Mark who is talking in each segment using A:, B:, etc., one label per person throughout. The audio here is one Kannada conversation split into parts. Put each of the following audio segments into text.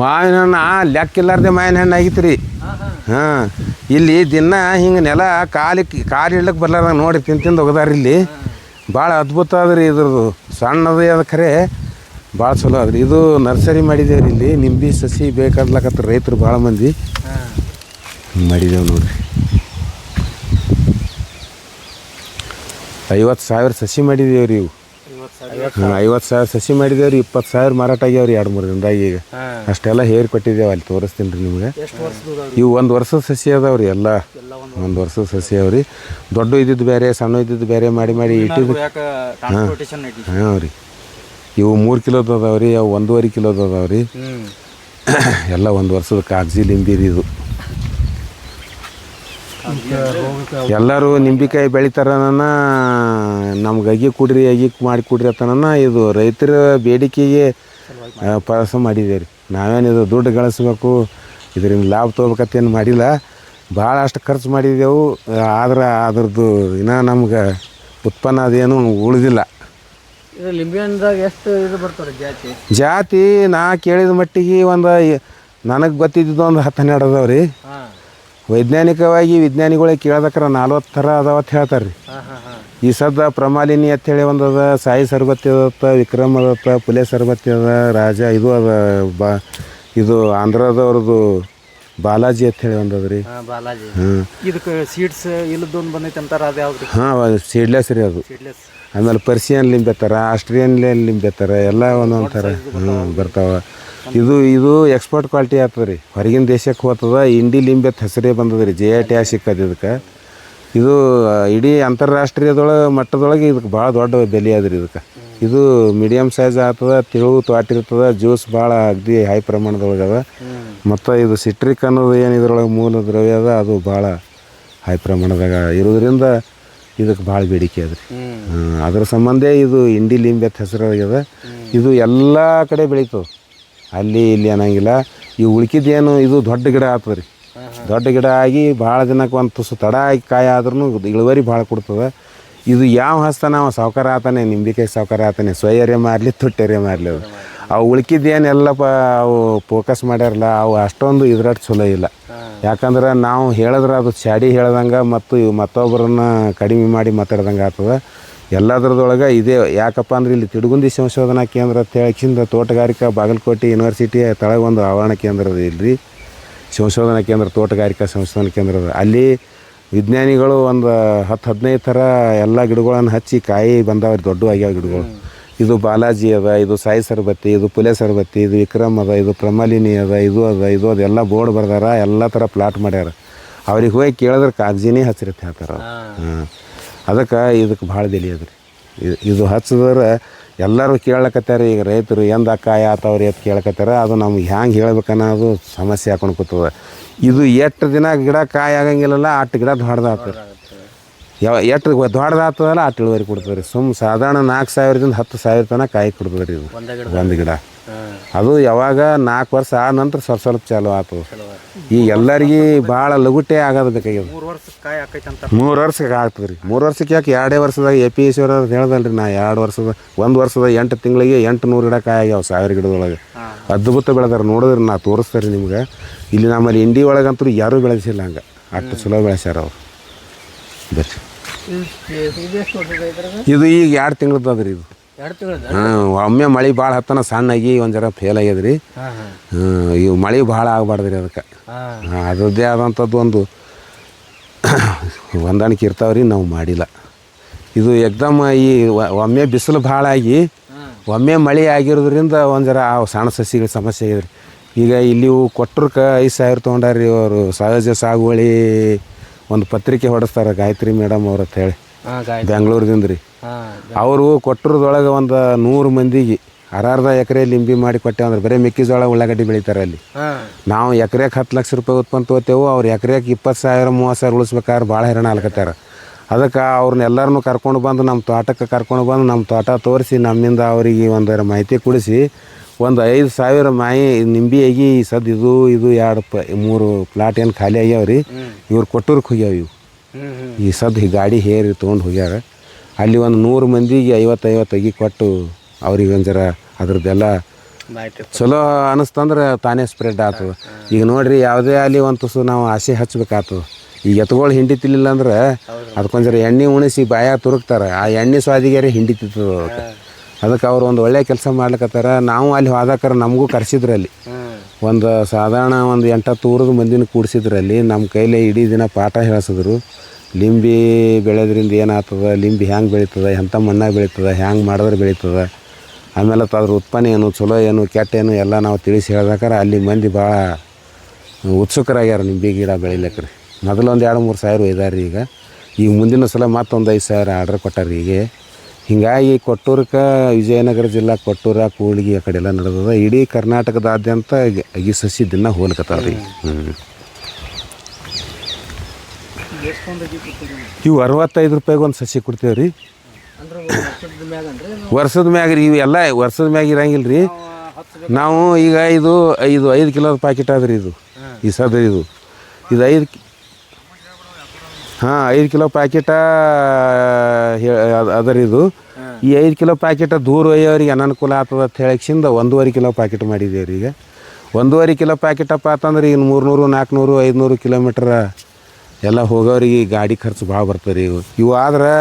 A: ಮಾವಿನ ಹಣ್ಣು ಲೆಕ್ಕಿಲ್ಲಾರ್ದೆ ಮಾವಿನ ಹಣ್ಣು ಆಗಿತ್ತು ರೀ ಹಾಂ, ಇಲ್ಲಿ ದಿನ ಹಿಂಗೆ ನೆಲ ಕಾಲಿಕ್ಕೆ ಕಾಲು ಇಡ್ಲಿಕ್ಕೆ ಬರ್ಲಾರ ನೋಡಿ ತಿಂದು ತಿಂದು ಹೋಗದಾರ ಇಲ್ಲಿ. ಭಾಳ ಅದ್ಭುತ ಅದ ರೀ ಇದ್ರದ್ದು ಸಣ್ಣದು ಅದು ಖರೆ. ಭಾಳ ಚಲೋ ಅದ್ರಿ ಇದು ನರ್ಸರಿ ಮಾಡಿದೇವ್ರಿ ಇಲ್ಲಿ. ನಿಂಬೆ, ಸಸಿ ಬೇಕಾದ್ಲಕತ್ರ ರೈತರು ಭಾಳ ಮಂದಿ. ಮಾಡಿದೇವೆ ನೋಡ್ರಿ. ಐವತ್ತು ಸಾವಿರ ಸಸಿ ಮಾಡಿದೇವ್ರಿ ಇವು. ಹಾಂ ಐವತ್ತು ಸಾವಿರ ಸಸಿ ಮಾಡಿದೇವ್ರಿ ಇಪ್ಪತ್ತು ಸಾವಿರ ಮಾರಾಟ ಆಗ್ಯಾವ್ರಿ ಎರಡು ಮೂರು ದಿನದಾಗ ಈಗ. ಅಷ್ಟೆಲ್ಲ ಹೇರಿ ಕೊಟ್ಟಿದ್ದೇವೆ ಅಲ್ಲಿ ತೋರಿಸ್ತೀನಿ ರೀ ನಿಮ್ಗೆ ಇವು ಒಂದು ವರ್ಷದ ಸಸಿ ಅದಾವ್ರಿ ಎಲ್ಲ. ಒಂದು ವರ್ಷದ ಸಸಿ ಅವ್ರಿ. ದೊಡ್ಡ ಇದ್ದಿದ್ದು ಬೇರೆ ಸಣ್ಣ ಇದ್ದಿದ್ದು ಬೇರೆ ಮಾಡಿ ಮಾಡಿ ಇಟ್ಟಿದ್ದು. ಹಾಂ. ರೀ. ಇವು ಮೂರು ಕಿಲೋದು ಅದಾವ್ರಿ ಅವು ಒಂದೂವರೆ ಕಿಲೋದು ಅದಾವ್ರಿ. ಎಲ್ಲ ಒಂದು ವರ್ಷದ ಕಾಗಜಿ ಲಿಂಬಿರಿ ಇದು. ಎಲ್ಲರೂ ನಿಂಬಿಕಾಯಿ ಬೆಳಿತಾರ ನಮ್ಗೆ ಅಗಿ ಕುಡ್ರಿ ಅಗಿ ಮಾಡಿ ಕುಡ್ರಿ ಅಂತನ ಇದು ರೈತರ ಬೇಡಿಕೆಗೆ ಪ್ರಯಾಸ ಮಾಡಿದ್ದೇವೆ ರೀ ನಾವೇನು ಇದು ದುಡ್ಡು ಗಳಿಸ್ಬೇಕು ಇದರಿಂದ ಲಾಭ ತೊಗೋಬೇಕತ್ತೇನು ಮಾಡಿಲ್ಲ. ಭಾಳ ಅಷ್ಟು ಖರ್ಚು ಮಾಡಿದ್ದೆವು ಆದ್ರೆ ಅದ್ರದ್ದು ಇನ್ನೂ ನಮ್ಗೆ ಉತ್ಪನ್ನ ಅದೇನು ಉಳಿದಿಲ್ಲ.
B: ಎಷ್ಟು ಇದು ಬರ್ತಾರೆ ಜಾತಿ?
A: ಜಾತಿ ನಾ ಕೇಳಿದ ಮಟ್ಟಿಗೆ ಒಂದು ನನಗೆ ಗೊತ್ತಿದ್ದು ಒಂದು ಹತ್ತು ಹನ್ನೆರಡು ಅದಾವ ರೀ ವೈಜ್ಞಾನಿಕವಾಗಿ ವಿಜ್ಞಾನಿಗಳಿಗೆ ಕೇಳದಕ್ರ ನಲ್ವತ್ತು ಥರ ಅಂತ ಹೇಳ್ತಾರೆ ರೀ ಈ ಸದ್ದ ಪ್ರಮಾಲಿನಿ ಅಂತೇಳಿ ಒಂದು ಅದ ಸಾಯಿ ಸರ್ಬತ್ತಿ ಅದತ್ತ ವಿಕ್ರಮ್ ಅದತ್ತ ಪುಲೆ ಸರ್ಬತ್ತಿ ಅದ ರಾಜ ಇದು ಅದ ಬಾ ಇದು ಆಂಧ್ರದವ್ರದ್ದು ಬಾಲಾಜಿ ಅಂತೇಳಿ ಒಂದು ಅದ ರೀ
B: ಹಾಂ ಬಾಲಾಜಿ.
A: ಹಾಂ.
B: ಇದಕ್ಕೆ ಸೀಡ್ಸ್ ಇಲ್ಲದೊಂದು ಬಂದೈತೆ ಅಂತಾರೆ ಅದು ಯಾವ್ದು
A: ಹಾಂ ಸೀಡ್ಲೆಸ್ ರೀ ಅದು. ಆಮೇಲೆ ಪರ್ಸಿಯನ್ ಲಿಂಬೆತ್ತಾರ ಆಸ್ಟ್ರಿಯನ್ ಲಿಂಬೆತ್ತಾರ ಎಲ್ಲ ಒಂದೊಂದು ಥರ ಹ್ಞೂ ಬರ್ತಾವ. ಇದು ಇದು ಎಕ್ಸ್ಪೋರ್ಟ್ ಕ್ವಾಲಿಟಿ ಆಗ್ತದೆ ರೀ. ಹೊರಗಿನ ದೇಶಕ್ಕೆ ಹೋಗ್ತದ ಇಂಡಿ ಲಿಂಬೆ ಹೆಸರೇ ಬಂದದ ರೀ ಜೆ ಐ ಟ್ಯಾ ಸಿಕ್ಕದ ಇದಕ್ಕೆ. ಇದು ಆ, ಇಡೀ ಅಂತಾರಾಷ್ಟ್ರೀಯದೊಳಗೆ ಮಟ್ಟದೊಳಗೆ ಇದಕ್ಕೆ ಭಾಳ ದೊಡ್ಡ ಬೆಲೆ ಅದ ರೀ ಇದಕ್ಕೆ. ಇದು ಮೀಡಿಯಮ್ ಸೈಜ್ ಆಗ್ತದ ತಿಳು ತ್ವಾಟಿರ್ತದೆ ಜ್ಯೂಸ್ ಭಾಳ ಅಗ್ದಿ ಹೈ ಪ್ರಮಾಣದೊಳಗೆ ಅದ. ಮತ್ತು ಇದು ಸಿಟ್ರಿಕ್ ಅನ್ನೋದು ಏನು ಇದ್ರೊಳಗೆ ಮೂಲ ದ್ರವ್ಯ ಅದ ಅದು ಭಾಳ ಹೈ ಪ್ರಮಾಣದಾಗ ಇರೋದ್ರಿಂದ ಇದಕ್ಕೆ ಭಾಳ ಬೇಡಿಕೆ ಅದ ರೀ. ಅದ್ರ ಸಂಬಂಧ ಇದು ಇಂಡಿ ಲಿಂಬೆ ಅಂತ ಹೆಸರಾಗ್ಯದ ಇದು ಎಲ್ಲ ಕಡೆ ಬೆಳೀತದೆ. ಅಲ್ಲಿ ಇಲ್ಲಿ ಅನ್ನಂಗಿಲ್ಲ. ಈ ಉಳ್ಕಿದ್ದೇನು ಇದು ದೊಡ್ಡ ಗಿಡ ಆಗ್ತದೆ ರೀ. ದೊಡ್ಡ ಗಿಡ ಆಗಿ ಭಾಳ ದಿನಕ್ಕೆ ಒಂದು ತುಸು ತಡ ಆಗಿ ಕಾಯಿ ಆದ್ರೂ ಇಳುವರಿ ಭಾಳ ಕೊಡ್ತದೆ. ಇದು ಯಾವ ಹಸ್ತ ನಾವು ಸಾವುಕಾರ ಆತಾನೆ ನಿಂಬಿಕಾಯಿ ಸಾವುಕಾರ ಆತಾನೆ ಸ್ವಯರೇ ಮಾರಲಿ ತುಟ್ಟೆರೆ ಮಾರಲಿ ಅದು. ಅವು ಉಳ್ಕಿದ್ದೇನೆಲ್ಲಪ್ಪ ಅವು ಫೋಕಸ್ ಮಾಡ್ಯಾರಲ್ಲ, ಅವು ಅಷ್ಟೊಂದು ಇದ್ರಟ್ಟು ಚಲೋ ಇಲ್ಲ. ಯಾಕಂದ್ರೆ ನಾವು ಹೇಳಿದ್ರೆ ಅದು ಚಾಡಿ ಹೇಳ್ದಂಗೆ ಮತ್ತು ಮತ್ತೊಬ್ಬರನ್ನ ಕಡಿಮೆ ಮಾಡಿ ಮಾತಾಡ್ದಂಗೆ ಆಗ್ತದೆ ಎಲ್ಲದ್ರದೊಳಗೆ ಇದೇ ಯಾಕಪ್ಪ ಅಂದ್ರೆ ಇಲ್ಲಿ ತಿಡುಗುಂದಿ ಸಂಶೋಧನಾ ಕೇಂದ್ರ ತೆಳಕಿಂದ ತೋಟಗಾರಿಕಾ ಬಾಗಲಕೋಟೆ ಯೂನಿವರ್ಸಿಟಿ ತಳಗ ಒಂದು ಆವರಣ ಕೇಂದ್ರ ಅದ ಇಲ್ರಿ. ಸಂಶೋಧನಾ ಕೇಂದ್ರ ತೋಟಗಾರಿಕಾ ಸಂಶೋಧನಾ ಕೇಂದ್ರ ಅದ. ಅಲ್ಲಿ ವಿಜ್ಞಾನಿಗಳು ಒಂದು ಹತ್ತು ಹದಿನೈದು ಥರ ಎಲ್ಲ ಗಿಡಗಳನ್ನು ಹಚ್ಚಿ ಕಾಯಿ ಬಂದಾವ್ರಿ ದೊಡ್ಡ ಆಗ್ಯಾವ ಗಿಡಗಳು. ಇದು ಬಾಲಾಜಿ ಅದ ಇದು ಸಾಯಿ ಸರ್ಬತ್ತಿ ಇದು ಪುಲೆ ಸರ್ಬತ್ತಿ ಇದು ವಿಕ್ರಮ್ ಅದ ಇದು ಪ್ರಮಾಲಿನಿ ಅದ ಇದು ಅದ ಇದು ಅದ ಎಲ್ಲ ಬೋರ್ಡ್ ಬರ್ದಾರ ಎಲ್ಲ ಥರ ಪ್ಲಾಟ್ ಮಾಡ್ಯಾರ. ಅವ್ರಿಗೆ ಹೋಗಿ ಕೇಳಿದ್ರೆ ಕಾಗಜಿನೇ ಹಚ್ಚಿರತ್ತೆ ಹೇಳ್ತಾರೆ ಹಾಂ. ಅದಕ್ಕೆ ಇದಕ್ಕೆ ಭಾಳ ಬೆಲೆ ಅದ ರೀ ಇದು- ಇದು ಹಚ್ಚಿದ್ರೆ ಎಲ್ಲರೂ ಕೇಳಕತ್ತಾರೆ ಈಗ ರೈತರು ಎಂದ ಕಾಯಿ ಆತವ್ರಿ ಅಂತ ಕೇಳಕತ್ತಾರೆ ಅದು ನಮ್ಗೆ ಹ್ಯಾಂಗೆ ಹೇಳ್ಬೇಕನ್ನೋದು ಸಮಸ್ಯೆ ಹಾಕೊಂಡು ಕೂತದ. ಇದು ಎಷ್ಟು ದಿನ ಗಿಡ ಕಾಯಿ ಆಗಂಗಿಲ್ಲಲ್ಲ ಅಷ್ಟು ಗಿಡ ದೊಡ್ಡದಾಗ್ತದೆ. ಯಾವ ಎಷ್ಟು ದೊಡ್ಡದಾಗ್ತದಲ್ಲ ಅಟ್ಟು ಇಳುವರಿ ಕೊಡ್ತದೆ ರೀ ಸುಮ್ಮ ಸಾಧಾರಣ ನಾಲ್ಕು ಸಾವಿರದಿಂದ ಹತ್ತು ಸಾವಿರ ತನಕ ಕಾಯಿ ಕೊಡ್ತದೆ ರೀ ಇದು.
B: ಒಂದೇ ಗಿಡ.
A: ಒಂದು ಗಿಡ.
B: ಹಾಂ
A: ಅದು ಯಾವಾಗ ನಾಲ್ಕು ವರ್ಷ ಆದ ನಂತರ ಸ್ವಲ್ಪ ಸ್ವಲ್ಪ ಚಾಲು ಆತು. ಈ ಎಲ್ಲರಿಗೆ ಭಾಳ ಲಗುಟೆ ಆಗೋದು ಬೇಕಾಗ್ಯದ
B: ಮೂರು ವರ್ಷಕ್ಕೆ ಆಗ್ತದ್ರಿ ಹಾಕೈತೆ ಅಂತ.
A: ಮೂರು ವರ್ಷಕ್ಕೆ ಆಗ್ತದೆ ರೀ ಮೂರು ವರ್ಷಕ್ಕೆ ಯಾಕೆ ಎರಡೇ ವರ್ಷದಾಗ ಎ ಪಿ ಎಸ್ ಅವ್ರು ಹೇಳ್ದಲ್ರಿ ನಾ. ಎರಡು ವರ್ಷದ ಒಂದು ವರ್ಷದ ಎಂಟು ತಿಂಗಳಿಗೆ ಎಂಟು ನೂರು ಗಿಡ ಕಾಯಿ ಆಗ್ಯಾವ ಸಾವಿರ ಗಿಡದೊಳಗೆ. ಅದ್ಭುತ ಬೆಳೆದಾರ. ನೋಡಿದ್ರೆ ನಾ ತೋರಿಸ್ತಾರೆ ನಿಮ್ಗೆ. ಇಲ್ಲಿ ನಮ್ಮಲ್ಲಿ ಇಂಡಿ ಒಳಗಂತೂ ಯಾರೂ ಬೆಳೆಸಿಲ್ಲ ಹಂಗೆ. ಅಷ್ಟು ಚಲೋ ಬೆಳೆಸ್ಯಾರ ಅವ್ರು. ಬರ್ರಿ.
B: ಇದು
A: ಈಗ ಎರಡು ತಿಂಗಳದ್ದು ಅದ್ರಿ ಇದು.
B: ಎರಡು ತಿಂಗಳದ
A: ಹಾಂ ಒಮ್ಮೆ ಮಳೆ ಭಾಳ ಹತ್ತನ ಸಣ್ಣಾಗಿ ಒಂದು ಜರ ಫೇಲ್ ಆಗ್ಯದ ರೀ ಇವು ಮಳೆ ಭಾಳ ಆಗಬಾರ್ದು ರೀ ಅದಕ್ಕೆ ಅದರದ್ದೇ ಆದಂಥದ್ದು ಒಂದು ಹೊಂದಾಣಿಕೆ ಇರ್ತಾವ್ರಿ ನಾವು ಮಾಡಿಲ್ಲ. ಇದು ಎಕ್ದಮ್ ಈ ಒಮ್ಮೆ ಬಿಸಿಲು ಭಾಳ ಆಗಿ ಒಮ್ಮೆ ಮಳೆ ಆಗಿರೋದ್ರಿಂದ ಒಂದು ಜರ ಆ ಸಣ್ಣ ಸಸಿಗಳ ಸಮಸ್ಯೆ ಆಗಿದ್ರಿ ಈಗ ಇಲ್ಲಿ ಕೊಟ್ಟರ್ಕ ಐದು ಸಾವಿರ ತೊಗೊಂಡಾರಿ ಅವರು ಸಹಜ ಸಾಗುವಳಿ ಒಂದು ಪತ್ರಿಕೆ ಹೊಡೆಸ್ತಾರೆ ಗಾಯತ್ರಿ ಮೇಡಮ್ ಅವ್ರ ಅಂತ ಹೇಳಿ.
B: ಹಾಂ ಗಾಯ
A: ಬೆಂಗಳೂರಿಂದ ರೀ ಅವರು ಕೊಟ್ಟರದೊಳಗೆ ಒಂದು ನೂರು ಮಂದಿಗೆ ಅರ್ಧ ಎಕರೆ ಲಿಂಬಿ ಮಾಡಿ ಕೊಟ್ಟೆ ಅಂದ್ರೆ ಬರೀ ಮೆಕ್ಕೆಜೋಳ ಉಳ್ಳಾಗಡ್ಡಿ ಬೆಳಿತಾರೆ ಅಲ್ಲಿ. ನಾವು ಎಕರೆಗೆ ಹತ್ತು ಲಕ್ಷ ರೂಪಾಯಿ ಉತ್ಪನ್ನ ತೊಗೋತೇವೆ ಅವ್ರು ಎಕರೆಗೆ ಇಪ್ಪತ್ತು ಸಾವಿರ ಮೂವತ್ತು ಸಾವಿರ ಉಳಿಸ್ಬೇಕಾದ್ರೆ ಭಾಳ ಹೈರಾಣ ಆಲ್ಕತ್ತಾರ ಅದಕ್ಕೆ ಅವ್ರನ್ನ ಎಲ್ಲರನ್ನೂ ಕರ್ಕೊಂಡು ಬಂದು ನಮ್ಮ ತೋಟಕ್ಕೆ ಕರ್ಕೊಂಡು ಬಂದು ನಮ್ಮ ತೋಟ ತೋರಿಸಿ ನಮ್ಮಿಂದ ಅವರಿಗೆ ಒಂದು ಮಾಹಿತಿ ಕೊಡಿಸಿ ಒಂದು ಐದು ಸಾವಿರ ಮಾಯಿ ನಿಂಬಿ ಆಗಿ ಸದ್ ಇದು ಇದು ಎರಡು ಪ ಮೂರು ಪ್ಲಾಟ್ ಏನು ಖಾಲಿ ಆಗ್ಯಾವ ರೀ ಇವ್ರು ಕೊಟ್ಟೂರ್ಗೆ ಹೋಗ್ಯಾವ ಇವು ಈ ಸದ್ ಈ ಗಾಡಿ ಹೇರಿ ತೊಗೊಂಡು ಹೋಗ್ಯಾರ. ಅಲ್ಲಿ ಒಂದು ನೂರು ಮಂದಿಗೆ ಐವತ್ತೈವತ್ತು ಐವತ್ತು ಅಗಿ ಕೊಟ್ಟು ಅವ್ರಿಗೆ ಒಂದು ಜರ ಅದ್ರದ್ದೆಲ್ಲ ಚಲೋ ಅನಿಸ್ತಂದ್ರೆ ತಾನೇ ಸ್ಪ್ರೆಡ್ ಆಯ್ತು ಈಗ ನೋಡ್ರಿ ಯಾವುದೇ ಅಲ್ಲಿ ಒಂದು ತುಸು ನಾವು ಆಸೆ ಹಚ್ಚಬೇಕಾಯ್ತು ಈಗ ಎತ್ಗಳು ಹಿಂಡಿ ತಿಲಿಲ್ಲ ಅಂದ್ರೆ ಅದಕ್ಕೊಂಚರ ಎಣ್ಣೆ ಉಣಿಸಿ ಬಾಯ ತುರುಕ್ತಾರೆ. ಆ ಎಣ್ಣೆ ಸ್ವಾದಿಗೆರೆ ಹಿಂಡಿ ತಿಂತದ ಅದಕ್ಕೆ ಅವ್ರು ಒಂದು ಒಳ್ಳೆ ಕೆಲಸ ಮಾಡ್ಲಿಕತ್ತಾರ. ನಾವು ಅಲ್ಲಿ ಹೋದಕ್ಕಾರ ನಮಗೂ ಕರೆಸಿದ್ರು ಅಲ್ಲಿ. ಒಂದು ಸಾಧಾರಣ ಒಂದು ಎಂಟತ್ತು ಊರದ ಮಂದಿನ ಕೂಡಿಸಿದ್ರಲ್ಲಿ ನಮ್ಮ ಕೈಲೇ ಇಡೀ ದಿನ ಪಾಠ ಹೇಳಿಸಿದ್ರು. ಲಿಂಬಿ ಬೆಳೆಯೋದ್ರಿಂದ ಏನಾಗ್ತದ, ಲಿಂಬಿ ಹ್ಯಾಂಗೆ ಬೆಳೀತದ ಎಂಥ ಮಣ್ಣಾಗ ಬೆಳೀತದ, ಹ್ಯಾಂಗೆ ಮಾಡಿದ್ರೆ ಬೆಳೀತದ, ಆಮೇಲೆ ಅದ್ರ ಉತ್ಪನ್ನ ಏನು, ಚಲೋ ಏನು, ಕೆಟ್ಟ ಏನು ಎಲ್ಲ ನಾವು ತಿಳಿಸಿ ಹೇಳ್ಬೇಕಾರೆ ಅಲ್ಲಿ ಮಂದಿ ಭಾಳ ಉತ್ಸುಕರಾಗ್ಯಾರ ನಿಂಬೆ ಗಿಡ ಬೆಳಿಲಿಕ್ಕೆ ರೀ ಮೊದಲು ಒಂದು ಎರಡು ಮೂರು ಸಾವಿರ ಇದಾರೆ ರೀ ಈಗ. ಈಗ ಮುಂದಿನ ಸಲ ಮತ್ತೊಂದು ಐದು ಸಾವಿರ ಆರ್ಡ್ರ್ ಕೊಟ್ಟಾರ ಈಗ. ಹಿಂಗಾಗಿ ಕೊಟ್ಟೂರಕ್ಕೆ ವಿಜಯನಗರ ಜಿಲ್ಲಾ ಕೊಟ್ಟೂರ ಕೂಳಿಗೆ ಆ ಕಡೆ ಎಲ್ಲ ನಡೆದದ. ಇಡೀ ಕರ್ನಾಟಕದಾದ್ಯಂತ ಈ ಸಸಿ ದಿನ ಹೋಗ್ಲಿಕತ್ತಾವ ರೀ. ಹ್ಞೂ ಇವು ಅರವತ್ತೈದು ರೂಪಾಯಿಗೆ ಒಂದು ಸಸಿ ಕೊಡ್ತೇವೆ ರೀ.
B: ವರ್ಷದ
A: ಮ್ಯಾಗ ರೀ ಇವೆಲ್ಲ ವರ್ಷದ ಮ್ಯಾಗ ಇರಂಗಿಲ್ಲ ರೀ. ನಾವು ಈಗ ಇದು ಐದು ಐದು ಕಿಲೋದ ಪ್ಯಾಕೆಟ್ ಆದ್ರಿ ಇದು. ಈ ಸದ ಇದು. ಇದು ಐದು ಹಾಂ ಐದು ಕಿಲೋ ಪ್ಯಾಕೆಟ ಅದರ ಇದು. ಈ ಐದು ಕಿಲೋ ಪ್ಯಾಕೆಟ್ ದೂರ ಒಯ್ಯೋರಿಗೆ ಅನನುಕೂಲ ಆಗ್ತದ ಅಂತ ಸಿಂದ ಒಂದೂವರೆ ಕಿಲೋ ಪ್ಯಾಕೆಟ್ ಮಾಡಿದ್ದೇವ್ರಿ ಈಗ. ಒಂದೂವರೆ ಕಿಲೋ ಪ್ಯಾಕೆಟಪ್ಪ ಅಂತಂದ್ರೆ ಈಗ ಮೂರ್ನೂರು ನಾಲ್ಕುನೂರು ಐದುನೂರು ಕಿಲೋಮೀಟ್ರ್ ಎಲ್ಲ ಹೋಗೋರಿಗೆ ಗಾಡಿ ಖರ್ಚು ಭಾಳ ಬರ್ತದೆ ರೀ ಇವು. ಇವು ಆದ್ರೆ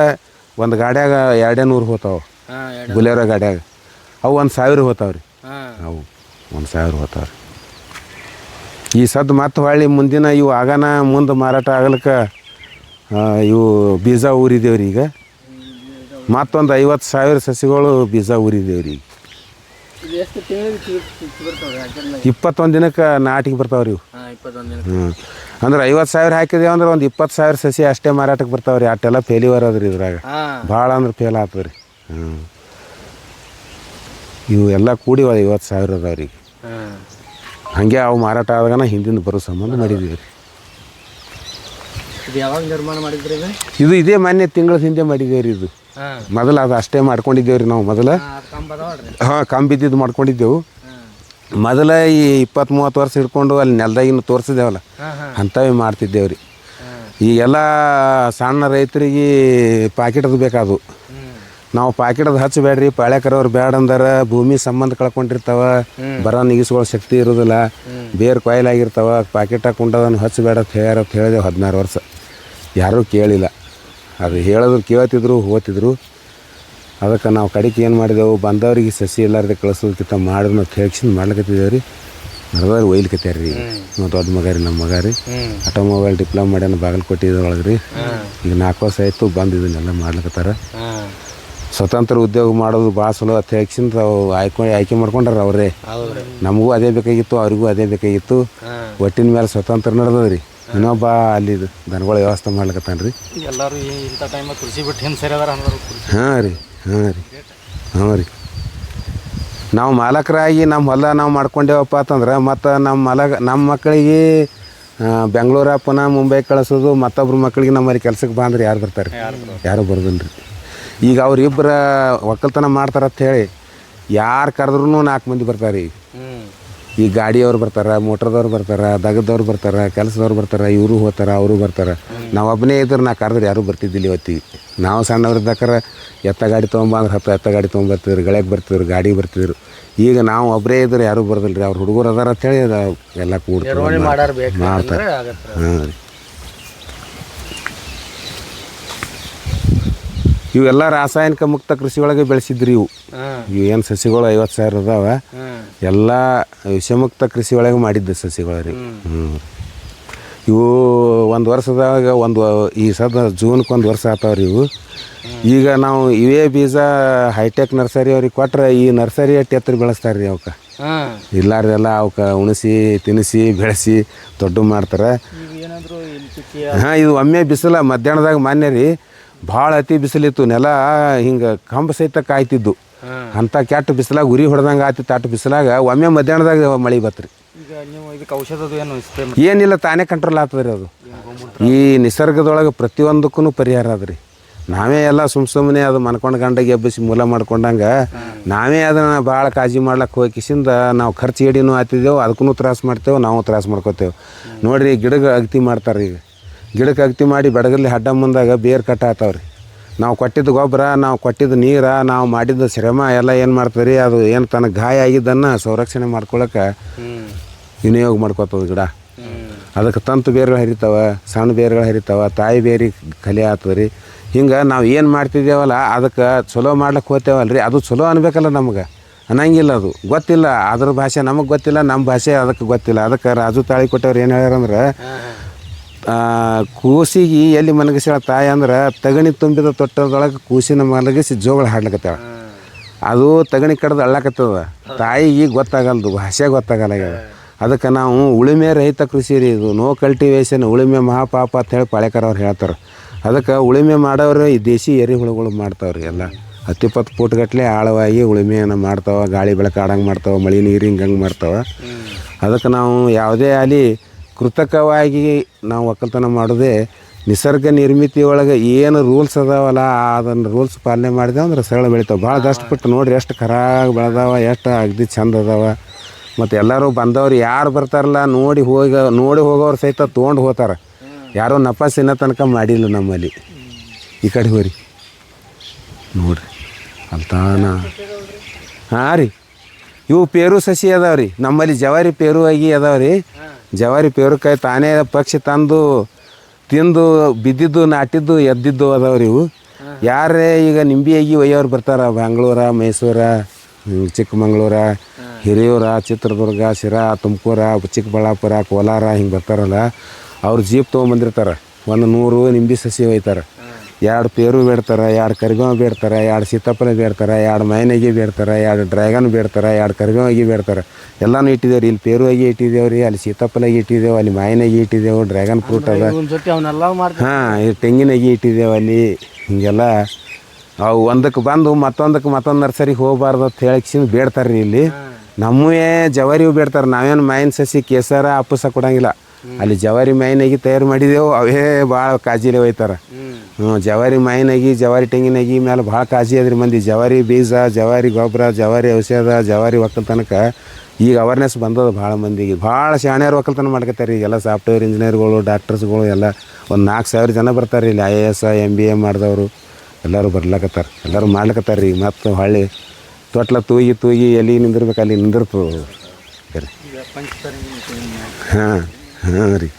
A: ಒಂದು ಗಾಡ್ಯಾಗ ಎರಡೇ ನೂರು ಹೋತಾವೆ ಬುಲೆರೋ ಗಾಡ್ಯಾಗ. ಅವು ಒಂದು ಸಾವಿರ
B: ಹೋತಾವ್ರಿ.
A: ಅವು ಒಂದು ಸಾವಿರ ಹೋತಾವ್ರಿ. ಈ ಸದ್ದು ಮತ್ತೆ ಹೊಳ್ಳಿ ಮುಂದಿನ ಇವು ಆಗನ ಮುಂದೆ ಮಾರಾಟ ಆಗ್ಲಿಕ್ಕೆ ಇವು ಬೀಜ ಊರಿದೇವ್ರಿ ಈಗ. ಮತ್ತೊಂದು ಐವತ್ತು ಸಾವಿರ ಸಸಿಗಳು ಬೀಜ ಊರಿದೇವ್ರಿ ಈಗ. ಇಪ್ಪತ್ತೊಂದು ದಿನಕ್ಕೆ ನಾಟಿಗೆ ಬರ್ತಾವ್ರಿ ಇವು. ಹ್ಞೂ ಅಂದ್ರೆ ಐವತ್ತು ಸಾವಿರ ಹಾಕಿದೇವು ಅಂದ್ರೆ ಒಂದು ಇಪ್ಪತ್ತು ಸಾವಿರ ಸಸಿ ಅಷ್ಟೇ ಮಾರಾಟಕ್ಕೆ ಬರ್ತಾವ್ರಿ. ಅಷ್ಟೆಲ್ಲ ಫೇಲ್ಯೂರ್ ಅದ್ರಿ ಇದ್ರಾಗ. ಭಾಳ ಅಂದ್ರೆ ಫೇಲ್ ಆಗ್ತದ್ರಿ. ಹ್ಞೂ ಇವು ಎಲ್ಲ ಕೂಡಿ ಐವತ್ತು ಸಾವಿರ ಅದಾವ್ರಿ ಹಾಗೆ ಅವು ಮಾರಾಟ ಆದಾಗನ ಹಿಂದಿಂದ ಬರೋ ಸಂಬಂಧ ಮಾಡಿದೀವಿ ರೀ
B: ಇದು ಯಾವಾಗ ನಿರ್ಮಾಣ ಮಾಡಿದ್ರಿ ಇದು?
A: ಇದು ಇದೇ ಮೊನ್ನೆ ತಿಂಗಳ ಹಿಂದೆ ಮಾಡಿದ್ದೇವೆ ರೀ ಇದು.
B: ಮೊದಲ
A: ಮೊದಲು ಅದು ಅಷ್ಟೇ ಮಾಡ್ಕೊಂಡಿದ್ದೇವೆ ರೀ ನಾವು ಮೊದಲ.
B: ಅದು ಕಂಬ ಅದಾವಲ್ರಿ.
A: ಹಾಂ ಕಂಬಿದ್ದಿದ್ದು ಮಾಡ್ಕೊಂಡಿದ್ದೆವು.
B: ಹಾಂ.
A: ಮೊದಲ ಈ ಇಪ್ಪತ್ತು ಮೂವತ್ತು ವರ್ಷ ಹಿಡ್ಕೊಂಡು ಅಲ್ಲಿ ನೆಲದಾಗಿನ ತೋರಿಸಿದ್ದೇವಲ್ಲ
B: ಹಾಂ ಹಾಂ.
A: ಅಂಥವೇ ಮಾಡ್ತಿದ್ದೇವೆ ರೀ ಈಗೆಲ್ಲ ಸಣ್ಣ ರೈತರಿಗೆ ಪಾಕೆಟ್ ಅದು ಬೇಕಾದು.
B: ಹ್ಞೂ
A: ನಾವು ಪಾಕೆಟ್ ಅದು ಹಚ್ಚಬೇಡ್ರಿ. ಪಾಳ್ಯಾಕರವ್ರು ಬೇಡ ಅಂದ್ರೆ ಭೂಮಿ ಸಂಬಂಧ ಕಳ್ಕೊಂಡಿರ್ತಾವ ಬರ ನೀಗಿಸ್ಕೊಳ್ಳೋ ಶಕ್ತಿ ಇರೋದಿಲ್ಲ. ಬೇರೆ ಕಾಯಿಲ್ ಆಗಿರ್ತಾವ ಪಾಕೆಟ್ ಹಾಕೊಂಡದನ್ನು ಹಚ್ಚಬೇಡ ಹೇಳ್ಯಾರ ಅಂತ ಹೇಳಿದೆವು ಹದಿನಾರು ವರ್ಷ. ಯಾರೂ ಕೇಳಿಲ್ಲ. ಅದು ಹೇಳಿದ್ರು ಕೇಳ್ತಿದ್ರು ಓದ್ತಿದ್ರು. ಅದಕ್ಕೆ ನಾವು ಕಡೆಗೆ ಏನು ಮಾಡಿದೆವು ಬಂದವರಿಗೆ ಸಸಿ ಇಲ್ಲಾರ್ದೆ ಕಳಿಸೋದಕ್ಕಿಂತ ಮಾಡಿದ್ರು ನಾವು ಕೇಳ್ಸಿಂದು ಮಾಡ್ಲಿಕ್ಕತ್ತಿದ್ದೇವೆ ರೀ. ನಡೆದವ್ರು ಒಯ್ಲಿಕತ್ಯಾರ ರೀ. ನಾವು ದೊಡ್ಡ ಮಗ ರೀ ನಮ್ಮ ಮಗ ರೀ. ಆಟೋಮೊಬೈಲ್ ಡಿಪ್ಲೊಮಾ ಮಾಡ್ಯಾನ ಬಾಗಲಕೋಟೆ ಇದ್ರೊಳಗೆ ರೀ ಈಗ ನಾಲ್ಕು ವರ್ಷ ಆಯಿತು ಬಂದು ಇದನ್ನೆಲ್ಲ ಮಾಡ್ಲಿಕತ್ತಾರ.
B: ಹಾಂ
A: ಸ್ವತಂತ್ರ ಉದ್ಯೋಗ ಮಾಡೋದು ಭಾಳ ಚಲೋ ಅಂತ ಹೇಳ್ಕಿಂತ ಅವು ಆಯ್ಕೊಂಡು ಆಯ್ಕೆ ಮಾಡ್ಕೊಂಡಾರ ಅವರೇ. ನಮಗೂ ಅದೇ ಬೇಕಾಗಿತ್ತು ಅವ್ರಿಗೂ ಅದೇ ಬೇಕಾಗಿತ್ತು. ಒಟ್ಟಿನ ಮೇಲೆ ಸ್ವತಂತ್ರ ನಡೆದದ ರೀ ಇನ್ನೊಬ್ಬ ಅಲ್ಲಿ ದನಗಳ ವ್ಯವಸ್ಥೆ ಮಾಡ್ಲಿಕತ್ತಾನ ರೀ
B: ಎಲ್ಲರೂ ಇಂಥ ಕೃಷಿ ಬಿಟ್ಟು ಹಿಂದೆ
A: ಹಾಂ ರೀ ಹಾಂ ರೀ ಹಾಂ ರೀ. ನಾವು ಮಾಲಕರಾಗಿ ನಮ್ಮ ಹೊಲ ನಾವು ಮಾಡ್ಕೊಂಡೇವಪ್ಪ ಅಂತಂದ್ರೆ ಮತ್ತು ನಮ್ಮ ಮಲಗ ನಮ್ಮ ಮಕ್ಕಳಿಗೆ ಬೆಂಗಳೂರ ಪುನಃ ಮುಂಬೈ ಕಳಿಸೋದು ಮತ್ತೊಬ್ರು ಮಕ್ಕಳಿಗೆ ನಮ್ಮಲ್ಲಿ ಕೆಲಸಕ್ಕೆ ಬಂದ್ರೆ ಯಾರು ಬರ್ತಾರೆ ಯಾರು ಬರೋದಿಲ್ಲ ರೀ ಈಗ ಅವ್ರಿಬ್ಬರ ಒಕ್ಕಲ್ತನ ಮಾಡ್ತಾರಂತ ಹೇಳಿ ಯಾರು ಕರೆದ್ರೂ ನಾಲ್ಕು ಮಂದಿ ಬರ್ತಾರೆ. ಈಗ ಈ ಗಾಡಿಯವ್ರು ಬರ್ತಾರೆ ಮೋಟ್ರದವ್ರು ಬರ್ತಾರೆ ದಗದವ್ರು ಬರ್ತಾರೆ ಕೆಲಸದವ್ರು ಬರ್ತಾರೆ ಇವರು ಹೋಗ್ತಾರೆ ಅವರು ಬರ್ತಾರೆ. ನಾವು ಒಬ್ಬನೇ ಇದ್ರೆ ನಾ ಕರೆದ್ರೆ ಯಾರೂ ಬರ್ತಿದ್ದಿಲ್ಲ ಇವತ್ತಿಗೆ. ನಾವು ಸಣ್ಣವ್ರಿದ್ದಾಕರ ಎತ್ತ ಗಾಡಿ ತೊಗೊಂಬಂದ್ರೆ ಹತ್ತು ಎತ್ತ ಗಾಡಿ ತೊಗೊಂಬರ್ತಿದ್ರು ಗಳಿಗೆ ಬರ್ತಿದ್ರು ಗಾಡಿ ಬರ್ತಿದ್ರು. ಈಗ ನಾವು ಒಬ್ಬರೇ ಇದ್ರೆ ಯಾರೂ ಬರೋದಿಲ್ಲ ರೀ ಅವ್ರು ಹುಡುಗರು ಅದಾರ ಅಂತೇಳಿ ಹೇಳಿ ಎಲ್ಲ
B: ಕೂಡ
A: ಮಾಡ್ತಾರೆ. ಹಾಂ ರೀ. ಇವೆಲ್ಲ ರಾಸಾಯನಿಕ ಮುಕ್ತ ಕೃಷಿ ಒಳಗೆ ಬೆಳೆಸಿದ್ರಿ ಇವು. ಇವು ಏನು ಸಸಿಗಳು ಐವತ್ತು ಸಾವಿರ ಅದಾವ? ಎಲ್ಲ ವಿಷಮುಕ್ತ ಕೃಷಿ ಒಳಗೆ ಮಾಡಿದ್ದೆ ಸಸಿಗಳು ರೀ. ಹ್ಞೂ ಇವು ಒಂದು ವರ್ಷದಾಗ ಒಂದು ಈ ಸದ ಜೂನ್ಗೆ ಒಂದು ವರ್ಷ ಆತಾವ್ರಿ ಇವು. ಈಗ ನಾವು ಇವೇ ಬೀಜ ಹೈಟೆಕ್ ನರ್ಸರಿ ಅವ್ರಿಗೆ ಕೊಟ್ರೆ ಈ ನರ್ಸರಿ ಎತ್ತರ ಬೆಳೆಸ್ತಾರೆ ರೀ ಅವಕ್ಕೆ ಇಲ್ಲಾರ್ದೆಲ್ಲ ಅವಕ್ಕೆ ಉಣಿಸಿ ತಿನ್ನಿಸಿ ಬೆಳೆಸಿ ದೊಡ್ಡ ಮಾಡ್ತಾರೆ. ಹಾಂ ಇದು ಒಮ್ಮೆ ಬಿಸಿಲ ಮಧ್ಯಾಹ್ನದಾಗ ಮಾನ್ಯ ರೀ. ಭಾಳ ಅತಿ ಬಿಸಿಲಿತ್ತು ನೆಲ ಹಿಂಗೆ ಕಂಬ ಸಹಿತ ಕಾಯ್ತಿದ್ದು.
B: ಅಂತ
A: ಅಂಥ ಕೆಟ್ಟ ಬಿಸಿಲಾಗ ಉರಿ ಹೊಡೆದಂಗೆ ಆತಿತ್ತು ಅಟ್ಟು ಬಿಸಿಲಾಗ ಒಮ್ಮೆ ಮಧ್ಯಾಹ್ನದಾಗ ಮಳೆ ಬತ್ರಿ
B: ಈಗ ನೀವು ಇದಕ್ಕೆ ಔಷಧದ ಏನು
A: ಏನಿಲ್ಲ ತಾನೇ ಕಂಟ್ರೋಲ್ ಆಗ್ತದ್ರಿ ಅದು. ಈ ನಿಸರ್ಗದೊಳಗೆ ಪ್ರತಿಯೊಂದಕ್ಕೂ ಪರಿಹಾರ ಅದ್ರಿ ನಾವೇ ಎಲ್ಲ ಸುಮ್ ಸುಮ್ಮನೆ ಅದು ಮನ್ಕೊಂಡು ಗಂಡಗೆ ಎಬ್ಬಿಸಿ ಮೂಲ ಮಾಡ್ಕೊಂಡಂಗೆ ನಾವೇ ಅದನ್ನು ಭಾಳ ಕಾಳಜಿ ಮಾಡ್ಲಕ್ಕೆ ಹೋಗಿಸಿಂದ ನಾವು ಖರ್ಚು ಏಡಿನೂ ಆತಿದ್ದೆವು ಅದಕ್ಕೂ ತ್ರಾಸು ಮಾಡ್ತೇವೆ ನಾವು ತ್ರಾಸು ಮಾಡ್ಕೋತೇವೆ. ನೋಡಿರಿ ಗಿಡಗಳು ಅಗತಿ ಮಾಡ್ತಾರೆ ಈಗ ಗಿಡಕ್ಕೆ ಅಗತಿ ಮಾಡಿ ಬೆಡಗಲ್ಲಿ ಹಡ್ಡ ಮುಂದಾಗ ಬೇರು ಕಟ್ಟ ಆತಾವ ರೀ ನಾವು ಕೊಟ್ಟಿದ್ದ ಗೊಬ್ಬರ, ನಾವು ಕೊಟ್ಟಿದ್ದ ನೀರು, ನಾವು ಮಾಡಿದ್ದ ಶ್ರಮ ಎಲ್ಲ ಏನು ಮಾಡ್ತದೆ ರೀ ಅದು ಏನು ತನಗೆ ಗಾಯ ಆಗಿದ್ದನ್ನು ಸಂರಕ್ಷಣೆ ಮಾಡ್ಕೊಳಕ್ಕೆ ವಿನಿಯೋಗ ಮಾಡ್ಕೋತದ ಗಿಡ. ಅದಕ್ಕೆ ತಂತು ಬೇರುಗಳು ಹರಿತಾವ, ಸಣ್ಣ ಬೇರುಗಳು ಹರಿತಾವ, ತಾಯಿ ಬೇರಿ ಕಲೆ ಆಗ್ತದೆ ರೀ ಹಿಂಗೆ ನಾವು ಏನು ಮಾಡ್ತಿದ್ದೇವಲ್ಲ, ಅದಕ್ಕೆ ಚಲೋ ಮಾಡ್ಲಿಕ್ಕೆ ಹೋಗ್ತೇವಲ್ಲ ರೀ ಅದು ಚಲೋ ಅನ್ಬೇಕಲ್ಲ ನಮ್ಗೆ. ಅನ್ನಂಗಿಲ್ಲ ಅದು. ಗೊತ್ತಿಲ್ಲ. ಅದ್ರ ಭಾಷೆ ನಮಗೆ ಗೊತ್ತಿಲ್ಲ ನಮ್ಮ ಭಾಷೆ ಅದಕ್ಕೆ ಗೊತ್ತಿಲ್ಲ. ಅದಕ್ಕೆ ರಾಜು ತಾಳಿ ಕೊಟ್ಟವ್ರು ಏನು ಹೇಳ್ಯಾರಂದ್ರೆ ಕೂಸಿಗೆ ಎಲ್ಲಿ ಮಲಗಿಸ್ಯಾಳ ತಾಯಿ ಅಂದ್ರೆ ತಗಣಿ ತುಂಬಿದ ತೊಟ್ಟದೊಳಗೆ ಕೂಸಿನ ಮಲಗಿಸಿ ಜೋಗಳು ಹಾಡ್ಲಕತ್ತಾಳ. ಅದು ತಗಣಿ ಕಡ್ದು ಅಳ್ಳಕತ್ತದ. ತಾಯಿಗೆ ಗೊತ್ತಾಗಲ್ದು ಭಾಷೆ ಗೊತ್ತಾಗಲ್ಲ ಅದಕ್ಕೆ ನಾವು ಉಳುಮೆ ರಹಿತ ಕೃಷಿ ರೀ ಇದು. ನೋ ಕಲ್ಟಿವೇಷನ್ ಉಳುಮೆ ಮಹಾಪಾಪ ಅಂತ ಹೇಳಿ ಪಾಳೆಕರ್ ಅವ್ರು ಹೇಳ್ತಾರೆ. ಅದಕ್ಕೆ ಉಳುಮೆ ಮಾಡೋರು ಈ ದೇಶಿ ಎರೆಹುಳುಗಳು ಮಾಡ್ತಾವ್ರಿ ಎಲ್ಲ. ಹತ್ತಿಪ್ಪತ್ತು ಫೂಟ್ಗಟ್ಟಲೆ ಆಳವಾಗಿ ಉಳುಮೆಯನ್ನು ಮಾಡ್ತಾವ, ಗಾಳಿ ಬೆಳಕು ಆಡಂಗೆ ಮಾಡ್ತಾವ, ಮಳೆ ನೀರು ಹಿಂಗಂಗೆ ಮಾಡ್ತಾವ. ಅದಕ್ಕೆ ನಾವು ಯಾವುದೇ ಆಗಲಿ ಕೃತಕವಾಗಿ ನಾವು ಒಕ್ಕಲ್ತನ ಮಾಡೋದೇ ನಿಸರ್ಗ ನಿರ್ಮಿತಿ ಒಳಗೆ ಏನು ರೂಲ್ಸ್ ಅದಾವಲ್ಲ, ಅದನ್ನು ರೂಲ್ಸ್ ಪಾಲನೆ ಮಾಡಿದೆ ಅಂದ್ರೆ ಸರಳ ಬೆಳಿತಾವೆ. ಭಾಳ ಕಷ್ಟಪಟ್ಟು ನೋಡ್ರಿ ಎಷ್ಟು ಖರಾಗಿ ಬೆಳೆದಾವ, ಎಷ್ಟು ಅಗ್ದಿ ಚಂದ ಅದಾವ. ಮತ್ತು ಎಲ್ಲರೂ ಬಂದವ್ರು ಯಾರು ಬರ್ತಾರಲ್ಲ, ನೋಡಿ ಹೋಗಿ, ನೋಡಿ ಹೋಗೋರು ಸಹಿತ ತೊಗೊಂಡು ಹೋಗ್ತಾರೆ ಯಾರೋ ನಪಾಸ್ ಇನ್ನೂ ತನಕ ಮಾಡಿಲ್ಲ ನಮ್ಮಲ್ಲಿ. ಈ ಕಡೆ ಹೋರಿ ನೋಡ್ರಿ, ಅಲ್ತಾನ. ಹಾಂ ರೀ. ಇವು ಪೇರು ಸಸಿ ಅದಾವ ರೀ ನಮ್ಮಲ್ಲಿ ಜವಾರಿ ಪೇರು ಆಗಿ ಅದಾವ ರೀ ಜವಾರಿ ಪೇರುಕಾಯಿ ತಾನೇ ಪಕ್ಷಿ ತಂದು, ತಿಂದು, ಬಿದ್ದಿದ್ದು, ನಾಟಿದ್ದು, ಎದ್ದಿದ್ದು ಅದಾವ ರೀ ಇವು. ಯಾರೇ ಈಗ ನಿಂಬಿಯಾಗಿ ಒಯ್ಯೋರು ಬರ್ತಾರ ಬೆಂಗಳೂರ ಮೈಸೂರ ಚಿಕ್ಕಮಂಗ್ಳೂರ, ಹಿರಿಯೂರ, ಚಿತ್ರದುರ್ಗ, ಶಿರಾ, ತುಮಕೂರ, ಚಿಕ್ಕಬಳ್ಳಾಪುರ, ಕೋಲಾರ ಹಿಂಗೆ ಬರ್ತಾರಲ್ಲ, ಅವ್ರು ಜೀಪ್ ತೊಗೊಂಬಂದಿರ್ತಾರೆ. ಒಂದು ನೂರು ನಿಂಬೆ ಸಸಿ ಒಯ್ತಾರೆ. ಎರಡು ಪೇರು ಬೇಡ್ತಾರೆ, ಎರಡು ಕರಿಬೇವು ಬೇಡ್ತಾರೆ, ಎರಡು ಸೀತಾಫಲ ಬೇಡ್ತಾರೆ, ಎರಡು ಮೈನಗಿ ಬೇಡ್ತಾರೆ, ಎರಡು ಡ್ರ್ಯಾಗನ್ ಬೇಡ್ತಾರೆ, ಎರಡು ಕರಿಬೇವಾಗಿ ಬೇಡ್ತಾರೆ. ಎಲ್ಲನೂ ಇಟ್ಟಿದ್ದೇವೆ ರೀ ಇಲ್ಲಿ ಪೇರು ಆಗಿ ಇಟ್ಟಿದ್ದೇವೆ ರೀ ಅಲ್ಲಿ ಸೀತಾಫಲಾಗಿ ಇಟ್ಟಿದ್ದೇವೆ ಅಲ್ಲಿ ಮಾಯಿನಾಗಿ ಇಟ್ಟಿದ್ದೇವೆ ಡ್ರ್ಯಾಗನ್ ಫ್ರೂಟ್ ಅದ. ಹಾಂ ಈ ತೆಂಗಿನಾಗಿ ಇಟ್ಟಿದ್ದೇವೆ ಅಲ್ಲಿ. ಹಿಂಗೆಲ್ಲ ಅವು ಒಂದಕ್ಕೆ ಬಂದು ಮತ್ತೊಂದಕ್ಕೆ ಮತ್ತೊಂದು ನರ್ಸರಿಗೆ ಹೋಗಬಾರ್ದು ಅಂತ ಹೇಳಿ ಬೇಡ್ತಾರೆ ರೀ ಇಲ್ಲಿ. ನಮ್ಮೇ ಜವಾರಿವು ಬೇಡ್ತಾರೆ ನಾವೇನು ಮಾಯಿನ ಸಸಿ ಕೇಸರ ಅಪ್ಪಸ ಕೊಡಂಗಿಲ್ಲ. ಅಲ್ಲಿ ಜವಾರಿ ಮಾಯಿನಾಗಿ ತಯಾರು ಮಾಡಿದೆವು. ಅವೇ ಭಾಳ ಕಾಜಿಲೆ ಒಯ್ತಾರೆ. ಹ್ಞೂ ಜವಾರಿ ಮಾಯಿನಾಗಿ ಜವಾರಿ ತೆಂಗಿನಾಗಿ ಮೇಲೆ ಭಾಳ ಕಾಜಿ ಅದ್ರಿ ಮಂದಿ. ಜವಾರಿ ಬೀಜ ಜವಾರಿ ಗೊಬ್ಬರ ಜವಾರಿ ಔಷಧ ಜವಾರಿ ಒಕ್ಕಲ್ತನಕ ಈಗ ಅವೇರ್ನೆಸ್ ಬಂದದ ಭಾಳ ಮಂದಿಗೆ. ಭಾಳ ಶಾಣ್ಯರು ಒಕ್ಕಲ್ತನ ಮಾಡ್ಕತ್ತಾರೆ ಈಗೆಲ್ಲ ಸಾಫ್ಟ್ವೇರ್ ಇಂಜಿನಿಯರ್ಗಳು ಡಾಕ್ಟರ್ಸ್ಗಳು ಎಲ್ಲ ಒಂದು ನಾಲ್ಕು ಸಾವಿರ ಜನ ಬರ್ತಾರೆ ಇಲ್ಲಿ. I A S M B A ಮಾಡಿದವರು. ಎಲ್ಲರೂ ಬರ್ಲಾಕತ್ತಾರೆ. ಎಲ್ಲರೂ ಮಾಡ್ಲಿಕ್ಕತ್ತಾರೆ ರೀ ಮತ್ತು ಹಳ್ಳಿ ತೊಟ್ಲ ತೂಗಿ ತೂಗಿ ಎಲ್ಲಿ ನಿಂದಿರ್ಬೇಕು ಅಲ್ಲಿ ನಿಂದಿರ್ತದೆ
B: ಈಗ ಪಂಚತರಂಗಿ
A: ಹಾಂ. ಹಾಂ ರೀ